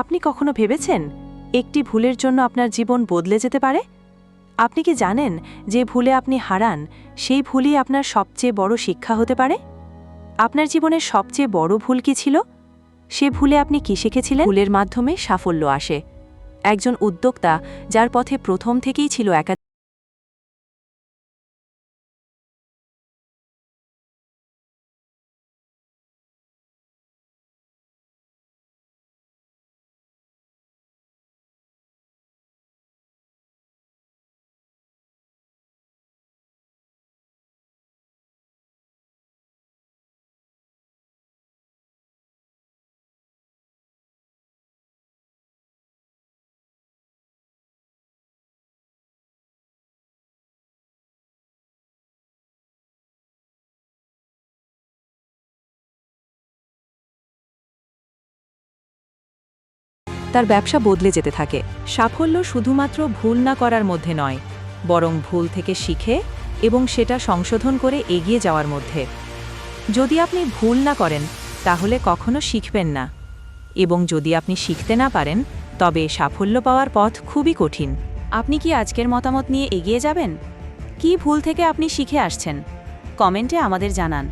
আপনি কখনো ভেবেছেন একটি ভুলের জন্য আপনার জীবন বদলে যেতে পারে? আপনি কি জানেন যে ভুলে আপনি হারান, সেই ভুলই আপনার সবচেয়ে বড় শিক্ষা হতে পারে? আপনার জীবনের সবচেয়ে বড় ভুল কি ছিল? সে ভুলে আপনি কি শিখেছিলেন? ভুলের মাধ্যমে সাফল্য আসে। একজন উদ্যোক্তা যার পথে প্রথম থেকেই ছিল একা তার ব্যবসা বদলে যেতে থাকে। সাফল্য শুধুমাত্র ভুল না করার মধ্যে নয়, বরং ভুল থেকে শিখে এবং সেটা সংশোধন করে এগিয়ে যাওয়ার মধ্যে। যদি আপনি ভুল না করেন, তাহলে কখনো শিখবেন না। এবং যদি আপনি শিখতে না পারেন, তবে সাফল্য পাওয়ার পথ খুবই কঠিন। আপনি কি আজকের মতামত নিয়ে এগিয়ে যাবেন? কি ভুল থেকে আপনি শিখে আসছেন? কমেন্টে আমাদের জানান।